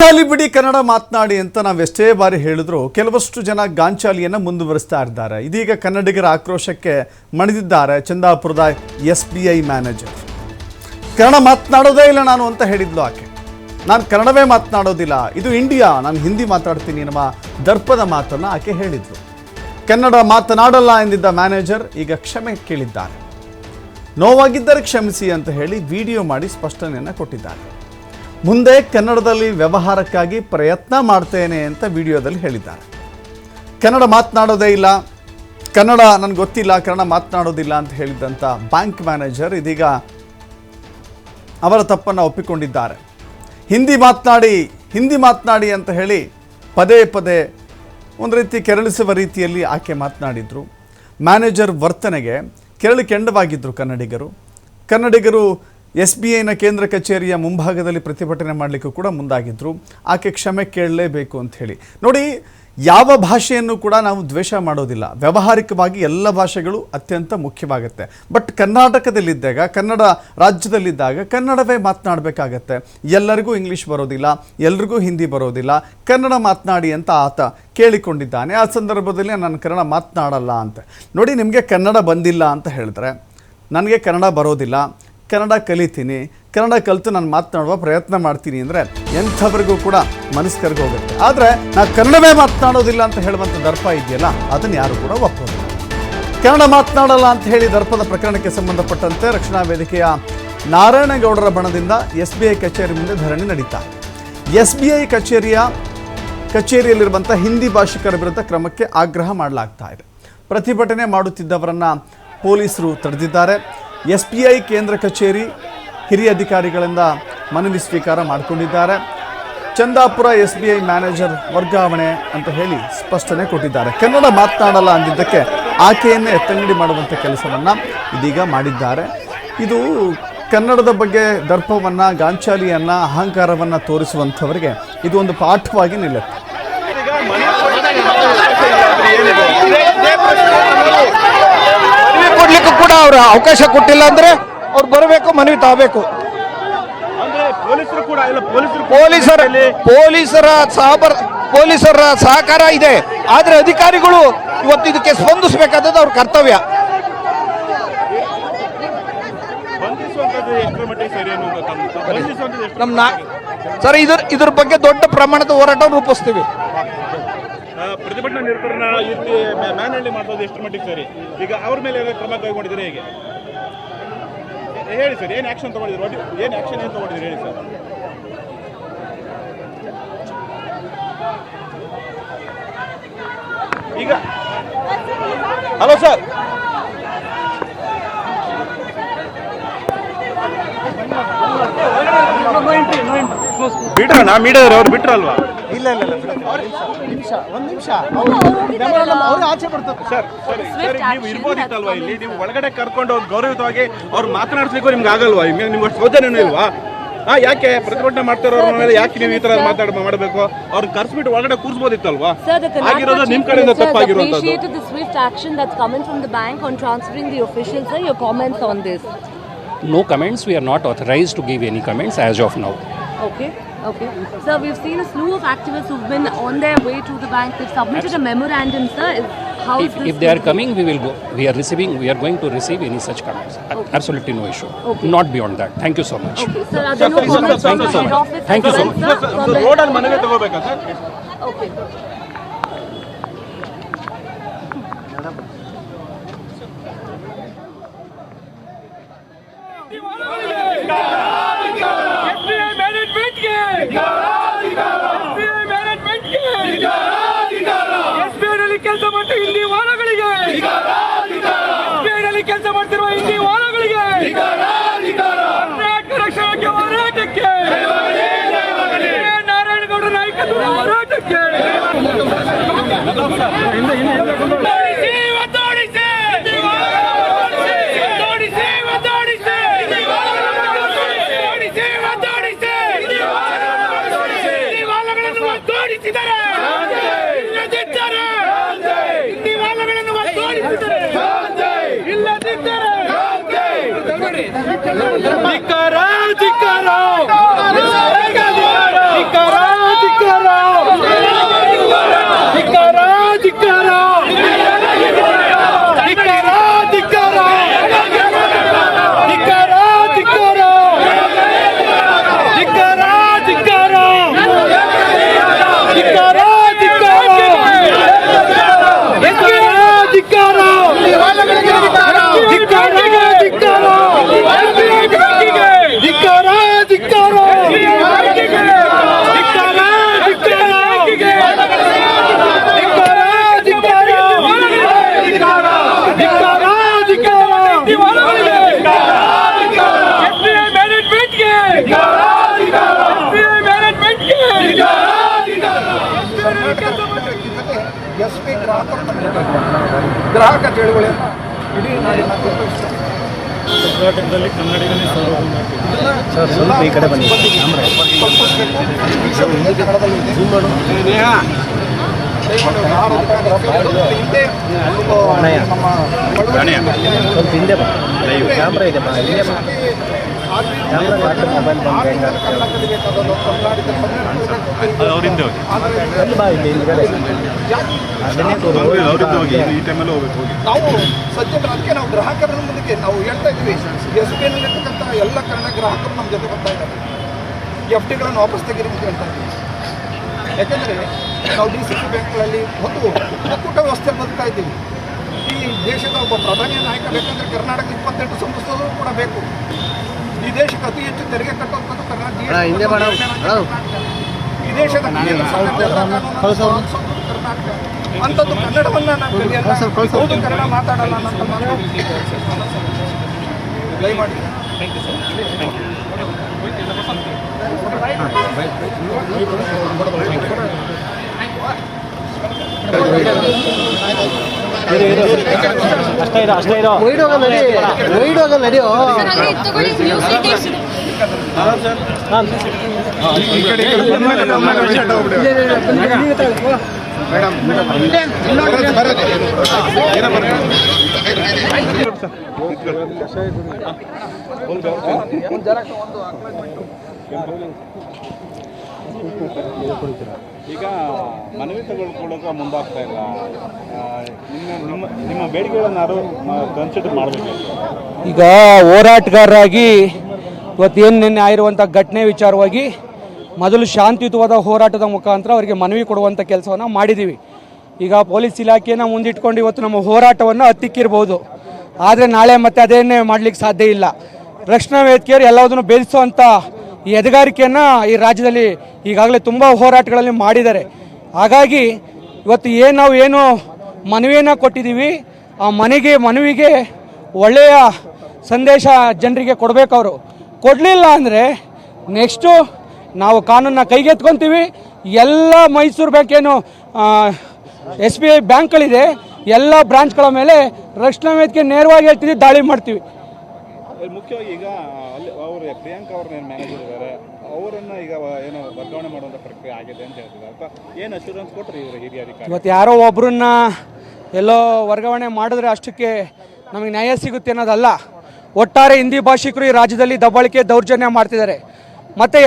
ಗಾಂಚಾಲಿ ಬಿಡಿ ಕನ್ನಡ ಮಾತನಾಡಿ ಅಂತ ನಾವೆಷ್ಟೇ ಬಾರಿ ಹೇಳಿದ್ರು ಕೆಲವಷ್ಟು ಜನ ಗಾಂಚಾಲಿಯನ್ನು ಮುಂದುವರಿಸ್ತಾ ಇದ್ದಾರೆ. ಇದೀಗ ಕನ್ನಡಿಗರ ಆಕ್ರೋಶಕ್ಕೆ ಮಣಿದಿದ್ದಾರೆ ಚಂದಾಪುರದ S B I manager. Kannada ಮಾತನಾಡೋದೇ ಇಲ್ಲ ನಾನು ಅಂತ ಹೇಳಿದ್ಲು ಆಕೆ. ನಾನು ಕನ್ನಡವೇ ಮಾತನಾಡೋದಿಲ್ಲ. ಇದು ಇಂಡಿಯಾ. ನಾನು ಹಿಂದಿ ಮಾತಾಡ್ತೀನಿ ನಮ್ಮ ದರ್ಪದ ಮಾತನ್ನು ಆಕೆ ಹೇಳಿದ್ಲು. ಕನ್ನಡ ಮಾತನಾಡಲ್ಲ ಎಂದಿದ್ದ ಮ್ಯಾನೇಜರ್ ಈಗ ಕ್ಷಮೆ ಕೇಳಿದ್ದಾರೆ. ನೋವಾಗಿದ್ದರೆ ಕ್ಷಮಿಸಿ ಅಂತ ಹೇಳಿ ವಿಡಿಯೋ ಮಾಡಿ ಸ್ಪಷ್ಟನೆಯನ್ನು ಕೊಟ್ಟಿದ್ದಾರೆ. ಮುಂದೆ ಕನ್ನಡದಲ್ಲಿ ವ್ಯವಹಾರಕ್ಕಾಗಿ ಪ್ರಯತ್ನ ಮಾಡ್ತೇನೆ ಅಂತ ವಿಡಿಯೋದಲ್ಲಿ ಹೇಳಿದ್ದಾರೆ. ಕನ್ನಡ ಮಾತನಾಡೋದೇ ಇಲ್ಲ. ಕನ್ನಡ ನನಗೆ ಗೊತ್ತಿಲ್ಲ, ಕನ್ನಡ ಮಾತನಾಡೋದಿಲ್ಲ ಅಂತ ಹೇಳಿದ್ದಂಥ ಬ್ಯಾಂಕ್ ಮ್ಯಾನೇಜರ್ ಇದೀಗ ಅವರ ತಪ್ಪನ್ನು ಒಪ್ಪಿಕೊಂಡಿದ್ದಾರೆ. ಹಿಂದಿ ಮಾತನಾಡಿ ಹಿಂದಿ ಮಾತನಾಡಿ ಅಂತ ಹೇಳಿ ಪದೇ ಪದೇ ಒಂದು ರೀತಿ ಕೆರಳಿಸುವ ರೀತಿಯಲ್ಲಿ ಆಕೆ ಮಾತನಾಡಿದರು. ಮ್ಯಾನೇಜರ್ ವರ್ತನೆಗೆ ಕೆರಳಿ ಕೆಂಡವಾಗಿದ್ದರು ಕನ್ನಡಿಗರು. ಕನ್ನಡಿಗರು ಎಸ್ ಬಿ ಐನ ಕೇಂದ್ರ ಕಚೇರಿಯ ಮುಂಭಾಗದಲ್ಲಿ ಪ್ರತಿಭಟನೆ ಮಾಡಲಿಕ್ಕೂ ಕೂಡ ಮುಂದಾಗಿದ್ದರು ಆಕೆ ಕ್ಷಮೆ ಕೇಳಲೇಬೇಕು ಅಂತ ಹೇಳಿ. ನೋಡಿ, ಯಾವ ಭಾಷೆಯನ್ನು ಕೂಡ ನಾವು ದ್ವೇಷ ಮಾಡೋದಿಲ್ಲ. ವ್ಯಾವಹಾರಿಕವಾಗಿ ಎಲ್ಲ ಭಾಷೆಗಳು ಅತ್ಯಂತ ಮುಖ್ಯವಾಗುತ್ತೆ. ಬಟ್ ಕರ್ನಾಟಕದಲ್ಲಿದ್ದಾಗ, ಕನ್ನಡ ರಾಜ್ಯದಲ್ಲಿದ್ದಾಗ ಕನ್ನಡವೇ ಮಾತನಾಡಬೇಕಾಗತ್ತೆ. ಎಲ್ಲರಿಗೂ ಇಂಗ್ಲೀಷ್ ಬರೋದಿಲ್ಲ, ಎಲ್ರಿಗೂ ಹಿಂದಿ ಬರೋದಿಲ್ಲ. ಕನ್ನಡ ಮಾತನಾಡಿ ಅಂತ ಆತ ಕೇಳಿಕೊಂಡಿದ್ದಾನೆ. ಆ ಸಂದರ್ಭದಲ್ಲಿ ನಾನು ಕನ್ನಡ ಮಾತನಾಡಲ್ಲ ಅಂತ. ನೋಡಿ, ನಿಮಗೆ ಕನ್ನಡ ಬಂದಿಲ್ಲ ಅಂತ ಹೇಳಿದ್ರೆ, ನನಗೆ ಕನ್ನಡ ಬರೋದಿಲ್ಲ. ಕನ್ನಡ ಕಲಿತೀನಿ, ಕನ್ನಡ ಕಲಿತು ನಾನು ಮಾತನಾಡುವ ಪ್ರಯತ್ನ ಮಾಡ್ತೀನಿ ಅಂದರೆ ಎಂಥವ್ರಿಗೂ ಕೂಡ ಮನಸ್ಸು ಹೋಗುತ್ತೆ. ಆದರೆ ನಾನು ಕನ್ನಡವೇ ಮಾತನಾಡೋದಿಲ್ಲ ಅಂತ ಹೇಳುವಂಥ ದರ್ಪ ಇದೆಯಲ್ಲ, ಅದನ್ನು ಯಾರು ಕೂಡ ಒಪ್ಪೋದಿಲ್ಲ. ಕನ್ನಡ ಮಾತನಾಡಲ್ಲ ಅಂತ ಹೇಳಿ ದರ್ಪದ ಪ್ರಕರಣಕ್ಕೆ ಸಂಬಂಧಪಟ್ಟಂತೆ ರಕ್ಷಣಾ ವೇದಿಕೆಯ ನಾರಾಯಣಗೌಡರ ಬಣದಿಂದ ಎಸ್ ಬಿ ಐ ಕಚೇರಿ ಮುಂದೆ ಧರಣಿ ನಡೀತಾ ಎಸ್ ಬಿ ಐ ಕಚೇರಿಯ ಕಚೇರಿಯಲ್ಲಿರುವಂಥ ಹಿಂದಿ ಭಾಷಿಕರ ವಿರುದ್ಧ ಕ್ರಮಕ್ಕೆ ಆಗ್ರಹ ಮಾಡಲಾಗ್ತಾ ಇದೆ. ಪ್ರತಿಭಟನೆ ಮಾಡುತ್ತಿದ್ದವರನ್ನು ಪೊಲೀಸರು ತಡೆದಿದ್ದಾರೆ. ಎಸ್ ಬಿ ಐ ಕೇಂದ್ರ ಕಚೇರಿ ಹಿರಿಯ ಅಧಿಕಾರಿಗಳಿಂದ ಮನವಿ ಸ್ವೀಕಾರ ಮಾಡಿಕೊಂಡಿದ್ದಾರೆ. Chandapura S B I manager ವರ್ಗಾವಣೆ ಅಂತ ಹೇಳಿ ಸ್ಪಷ್ಟನೆ ಕೊಟ್ಟಿದ್ದಾರೆ. ಕನ್ನಡ ಮಾತನಾಡಲ್ಲ ಅಂದಿದ್ದಕ್ಕೆ ಆಕೆಯನ್ನೇ ಎತ್ತಂಗಡಿ ಮಾಡುವಂಥ ಕೆಲಸವನ್ನು ಇದೀಗ ಮಾಡಿದ್ದಾರೆ. ಇದು ಕನ್ನಡದ ಬಗ್ಗೆ ದರ್ಪವನ್ನು, ಗಾಂಚಾಲಿಯನ್ನು, ಅಹಂಕಾರವನ್ನು ತೋರಿಸುವಂಥವರಿಗೆ ಇದು ಒಂದು ಪಾಠವಾಗಿ ನಿಲ್ಲುತ್ತೆ. ಕೊಡ್ಲಿಕ್ಕೂ ಕೂಡ ಅವ್ರ ಅವಕಾಶ ಕೊಟ್ಟಿಲ್ಲ ಅಂದ್ರೆ ಅವ್ರು ಬರಬೇಕು ಮನವಿ ತಾಬೇಕು. ಅಂದ್ರೆ ಪೊಲೀಸರು ಪೊಲೀಸರು ಸಹಬರ್ ಪೊಲೀಸರ ಸಹಕಾರ ಇದೆ. ಆದ್ರೆ ಅಧಿಕಾರಿಗಳು ಇವತ್ತು ಇದಕ್ಕೆ ಸ್ಪಂದಿಸಬೇಕಾದದ್ದು ಅವ್ರ ಕರ್ತವ್ಯ. ನಮ್ಮ ಸರ್ ಇದ್ರ ಇದ್ರ ಬಗ್ಗೆ ದೊಡ್ಡ ಪ್ರಮಾಣದ ಹೋರಾಟ ರೂಪಿಸ್ತೀವಿ. ಪ್ರತಿಭಟನಾ ನಿರತರನ್ನ ಇಲ್ಲಿ ಮ್ಯಾನಹಳ್ಳಿ ಮಾಡೋದು ಎಷ್ಟು ಮಟ್ಟಿಗೆ ಸರಿ? ಈಗ ಅವ್ರ ಮೇಲೆ ಏನಾದ್ರು ಕ್ರಮ ಕೈಗೊಂಡಿದ್ದೀರಾ ಹೇಗೆ? ಹೇಳಿ ಸರ್, ಏನು ಆಕ್ಷನ್ ತೊಗೊಂಡಿದ್ರು ಏನು ಆಕ್ಷನ್ ಏನು ತೊಗೊಂಡಿದ್ದೀರಿ ಹೇಳಿ ಸರ್? ಈಗ ಹಲೋ ಸರ್. ಬಿಟ್ರಣ್ಣ ಮೀಡಿಯಾರ ಅವ್ರು ಬಿಟ್ರಲ್ವಾ? ಇಲ್ಲ ಇಲ್ಲ ನಿಮಿಷ ಒಂದ್ ನಿಮಿಷ. ಬರ್ತಾರೆ. ನೀವು ಇರ್ಬೋದಿತ್ತಲ್ವಾ ಇಲ್ಲಿ? ನೀವು ಒಳಗಡೆ ಕರ್ಕೊಂಡು ಹೋಗಿ ಗೌರವಿತವಾಗಿ ಅವ್ರು ಮಾತನಾಡ್ಸ್ಲಿಕ್ಕೂ ನಿಮ್ಗೆ ಆಗಲ್ವಾ? ನಿಮ್ಗೆ ಸೌಜನ್ಯನೂ ಇಲ್ವಾ? ಹಾ ಯಾಕೆ ಪ್ರತಿಭಟನೆ ಮಾಡ್ತಾರೋ ಮೇಲೆ ಯಾಕೆ ನೀವು ಈ ತರ ಮಾತಾಡ ಮಾಡಬೇಕು? ಅವ್ರ ಕರ್ಸ್ಬಿಟ್ಟು ಒಳಗಡೆ ಕೂರಿಸ್ಬೋದಿತ್ತಲ್ವಾ? ಆಗಿರೋದು ನಿಮ್ಮ ಕಡೆಯಿಂದ ತಪ್ಪಾಗಿರೋದು. Action that comment from bank on transferring the official sir your comments no comments we are not authorise to give any comments as of now okay okay. Sir, we've seen a slew of activists who've been on their way to the bank. They've submitted a memorandum, sir. Is- How is If, this? if they are going? coming, we will go. We are receiving. We are going to receive any such comments. A- Absolutely no issue. Okay. Not beyond that. Thank you so much. Okay, sir, are there no comments from the head office? Thank you as so well, much. sir? From the- ರೋಡಲ್ಲಿ ಮನವಿ ತಗೋಬೇಕಾ sir Okay. ಒತ್ತಾಡಿಸಿದರೆ ಇಲ್ಲದಿದ್ದರೆ ಹಿಂದಿ ವಾಹನಗಳನ್ನು ಒತ್ತಾಡಿಸಿದರೆ ಇಲ್ಲದಿದ್ದರೆ ಧಿಕ್ಕಾರ ಧಿಕ್ಕಾರ. ಗ್ರಾಹಕ ಚಳುವಳಿ ಇಡೀ ನಾಡಿನ ಸರ್ ಸ್ವಲ್ಪ ಈ ಕಡೆ ಬನ್ನಿ. ನಮ್ಮ ಹಿಂದೆ ಬಾ. ಕ್ಯಾಮ್ರಾ ಇದೆ ಬಾ ಹಿಂದೆ ಬಾ. ನಾವು ಸದ್ಯ ಅದಕ್ಕೆ ನಾವು ಗ್ರಾಹಕರ ಮುಂದಕ್ಕೆ ನಾವು ಹೇಳ್ತಾ ಇದ್ವಿ ಎಸ್ ಬಿ ಐನಲ್ಲಿರ್ತಕ್ಕಂಥ ಎಲ್ಲ ಕನ್ನಡ ಗ್ರಾಹಕರು ನಮ್ಮ ಜೊತೆ ಬರ್ತಾ ಇದ್ದಾರೆ ಎಫ್ ಟಿಗಳನ್ನು ವಾಪಸ್ ತೆಗೀರಿ ಅಂತ ಹೇಳ್ತಾ ಇದ್ದೀವಿ ಯಾಕಂದರೆ ನಾವು ಡಿ ಸಿ ಸಿ ಬ್ಯಾಂಕ್ಗಳಲ್ಲಿ ಒಂದು ಒಕ್ಕೂಟ ವ್ಯವಸ್ಥೆ ಬದುಕ್ತಾ ಇದ್ದೀವಿ ಈ ದೇಶದ ಒಬ್ಬ ಪ್ರಧಾನಿ ನಾಯಕ ಬೇಕಂದ್ರೆ ಕರ್ನಾಟಕ ಇಪ್ಪತ್ತೆಂಟು ಸಂಸ್ಥೆಗಳು ಕೂಡ ಬೇಕು. ಈ ದೇಶಕ್ಕೆ ಅತಿ ಹೆಚ್ಚು ತೆರಿಗೆ ಕಟ್ಟುವಂಥದ್ದು ಕರ್ನಾಟಕ. ಈ ದೇಶದ ಕರ್ನಾಟಕ ಅಂಥದ್ದು ಕನ್ನಡವನ್ನ ನಾನು ಹೌದು ಕನ್ನಡ ಮಾತಾಡಲ್ಲ ಅನ್ನೋ ಮಾತು ದಯಮಾಡಿ ಅಷ್ಟೇ ಇರೋ ಅಷ್ಟೇ ಇರೋ ವೈಡ್ ಹೋಗಲ್ಲ ನಡಿ ವೈಡ್ ಹೋಗಲ್ಲ ನಡೆಯೋ ಈಗ ಮನವಿ ತಗೊಳ್ಕೊಳ್ಳೋಕೆ ಮುಂದಾಗ್ತಾ ಇಲ್ಲ. ನಿಮ್ಮ ನಿಮ್ಮ ನಿಮ್ಮ ಬೇಡಿಕೆಗಳನ್ನು ಯಾರು ಕನ್ಸಿಡರ್ ಮಾಡಬೇಕು ಈಗ ಹೋರಾಟಗಾರರಾಗಿ ಇವತ್ತೇನು ನಿನ್ನೆ ಆಗಿರುವಂಥ ಘಟನೆ ವಿಚಾರವಾಗಿ ಮೊದಲು ಶಾಂತಿಯುತವಾದ ಹೋರಾಟದ ಮುಖಾಂತರ ಅವರಿಗೆ ಮನವಿ ಕೊಡುವಂಥ ಕೆಲಸವನ್ನು ಮಾಡಿದ್ದೀವಿ ಈಗ ಪೊಲೀಸ್ ಇಲಾಖೆಯನ್ನು ಮುಂದಿಟ್ಕೊಂಡು ಇವತ್ತು ನಮ್ಮ ಹೋರಾಟವನ್ನು ಹತ್ತಿಕ್ಕಿರ್ಬೋದು. ಆದರೆ ನಾಳೆ ಮತ್ತೆ ಅದೇನೇ ಮಾಡಲಿಕ್ಕೆ ಸಾಧ್ಯ ಇಲ್ಲ. ರಕ್ಷಣಾ ವೇದಿಕೆಯವರು ಎಲ್ಲದನ್ನು ಭೇದಿಸುವಂಥ ಈ ಎದಗಾರಿಕೆಯನ್ನು ಈ ರಾಜ್ಯದಲ್ಲಿ ಈಗಾಗಲೇ ತುಂಬ ಹೋರಾಟಗಳಲ್ಲಿ ಮಾಡಿದ್ದಾರೆ. ಹಾಗಾಗಿ ಇವತ್ತು ಏನು ನಾವು ಏನು ಮನವಿಯನ್ನು ಕೊಟ್ಟಿದ್ದೀವಿ, ಆ ಮನೆಗೆ, ಮನವಿಗೆ ಒಳ್ಳೆಯ ಸಂದೇಶ ಜನರಿಗೆ ಕೊಡಬೇಕು ಅವರು. ಕೊಡಲಿಲ್ಲ ಅಂದರೆ ನೆಕ್ಸ್ಟು ನಾವು ಕಾನೂನನ್ನ ಕೈಗೆತ್ಕೊತೀವಿ. ಎಲ್ಲ ಮೈಸೂರು ಬ್ಯಾಂಕ್ ಏನು ಎಸ್ ಬಿ ಐ ಬ್ಯಾಂಕ್ಗಳಿದೆ, ಎಲ್ಲ ಬ್ರಾಂಚ್ಗಳ ಮೇಲೆ ರಕ್ಷಣಾ ವೇದಿಕೆ ನೇರವಾಗಿ ಹೇಳ್ತೀವಿ ದಾಳಿ ಮಾಡ್ತೀವಿ. ಮುಖ್ಯವಾಗಿ ಈಗ ಅಲ್ಲಿ ಅವರು ಪ್ರಿಯಾಂಕಾ ಅವ್ರನ್ನ ಮ್ಯಾನೇಜರ್ ಇದ್ದಾರೆ, ಅವರನ್ನು ಈಗ ಏನೋ ವರ್ಗಾವಣೆ ಮಾಡುವಂಥ ಪ್ರಕ್ರಿಯೆ ಆಗಿದೆ ಅಂತ ಹೇಳ್ತಿದ್ದಾರೆ ಅಥವಾ ಏನು ಅಶ್ಯೂರೆನ್ಸ್ ಕೊಟ್ಟರೆ ಇವರು ಹಿರಿಯ ಅಧಿಕಾರಿ? ಇವತ್ತು ಯಾರೋ ಒಬ್ಬರನ್ನ ಎಲ್ಲೋ ವರ್ಗಾವಣೆ ಮಾಡಿದ್ರೆ ಅಷ್ಟಕ್ಕೆ ನಮಗೆ ನ್ಯಾಯ ಸಿಗುತ್ತೆ ಅನ್ನೋದಲ್ಲ. ಒಟ್ಟಾರೆ ಹಿಂದಿ ಭಾಷಿಕರು ಈ ರಾಜ್ಯದಲ್ಲಿ ದಬ್ಬಾಳಿಕೆ ದೌರ್ಜನ್ಯ ಮಾಡ್ತಿದ್ದಾರೆ. ಮತ್ತು